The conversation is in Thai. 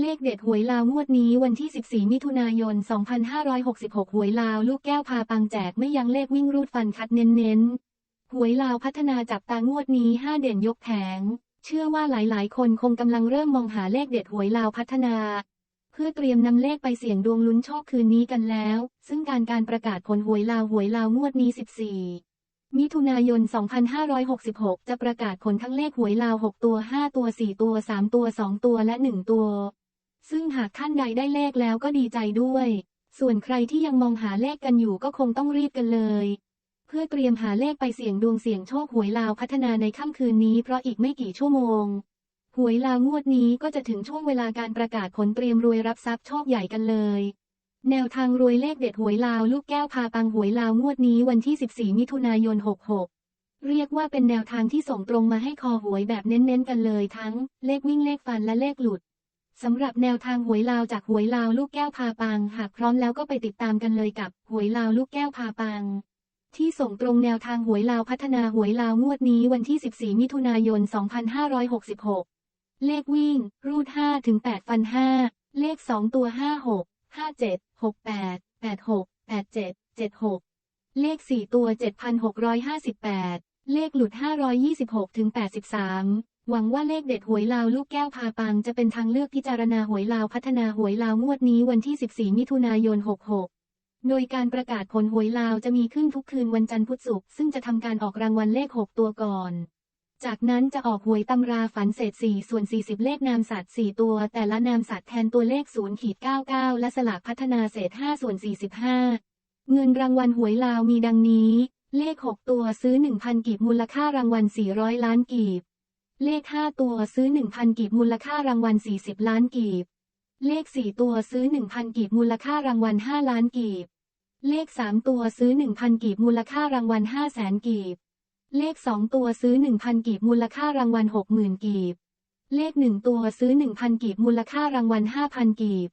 เลขเด็ดหวยลาวงวดนี้วันที่ 14 มิถุนายน 2566 หวยลาวลูกแก้วพาปังแจกไม่ยังเลขวิ่งรูดฟันคัดเน้นๆ หวยลาวพัฒนาจับตางวดนี้ 5 เด่นยกแผง เชื่อว่าหลายๆ คนคงกำลังเริ่มมองหาเลขเด็ดหวยลาวพัฒนา เพื่อเตรียมนำเลขไปเสี่ยงดวงลุ้นโชคคืนนี้กันแล้ว ซึ่งการการประกาศผลหวยลาวหวยลาวงวดนี้ 14มิถุนายน 2566 จะประกาศผลทั้งเลขหวยลาว 6 ตัว 5 ตัว 4 ตัว 3 ตัว 2 ตัว และ 1 ตัว ซึ่งหากท่านใดได้เลขแล้วก็ดีใจด้วย ส่วนใครที่ยังมองหาเลขกันอยู่ก็คงต้องรีบกันเลย เพื่อเตรียมหาเลขไปเสี่ยงดวงเสี่ยงโชคหวยลาวพัฒนาในค่ำคืนนี้เพราะอีกไม่กี่ชั่วโมง หวยลาวงวดนี้ก็จะถึงช่วงเวลาการประกาศผลเตรียมรวยรับทรัพย์โชคใหญ่กันเลย แนวทางรวยเลขเด็ดหวยลาวลูกแก้วพาปังหวยลาวงวดนี้วันที่ 14 มิถุนายน 66เรียกว่าเป็นแนวทางที่ส่งตรงมาให้คอหวยแบบเน้นๆกันเลยทั้ง เลขวิ่งเลขฟันและเลขหลุด สำหรับแนวทางหวยลาวจากหวยลาวลูกแก้วพาปัง หากพร้อมแล้วก็ไปติดตามกันเลยกับหวยลาวลูกแก้วพาปัง ที่ส่งตรงแนวทางหวยลาวพัฒนาหวยลาวงวดนี้วันที่ 14 มิถุนายน 2566 เลขวิ่ง รูด5ถึง8ฟัน 5 เลข 2 ตัว 56 57 68 86 87 76 เลข 4 ตัว 7,658 เลขหลุด 526ถึง83 หวังว่าเลขเด็ดหวยลาวลูกแก้วพาปังจะเป็นทางเลือกพิจารณาหวยลาวพัฒนาหวยลาวงวดนี้วันที่ 14 มิถุนายน 66 โดยการประกาศผลหวยลาวจะมีขึ้นทุกคืนวันจันทร์พุธศุกร์ซึ่งจะทำการออกรางวัลเลข 6 ตัวก่อน จากนั้นจะออกหวยตำราฝันเศษ 4 ส่วน 40 เลขนามสัตว์ 4 ตัว แต่ละนามสัตว์แทนตัวเลข0ขีด99 และสลากพัฒนาเศษ 5 ส่วน 45 เงินรางวัลหวยลาวมีดังนี้ เลข 6 ตัวซื้อ 1,000 กีบมูลค่ารางวัล 400 ล้านกีบ เลข 5 ตัวซื้อ 1,000 กีบมูลค่ารางวัล 40 ล้านกีบ เลข 4 ตัวซื้อ 1,000 กีบมูลค่ารางวัล 5 ล้านกีบ เลข 3 ตัวซื้อ 1,000 กีบมูลค่ารางวัล5 0 0แสนกีบ เลข 2 ตัวซื้อ 1,000 กีบมูลค่ารางวัล 60,000 กีบ เลข 1 ตัวซื้อ 1,000 กีบมูลค่ารางวัล 5,000 กีบ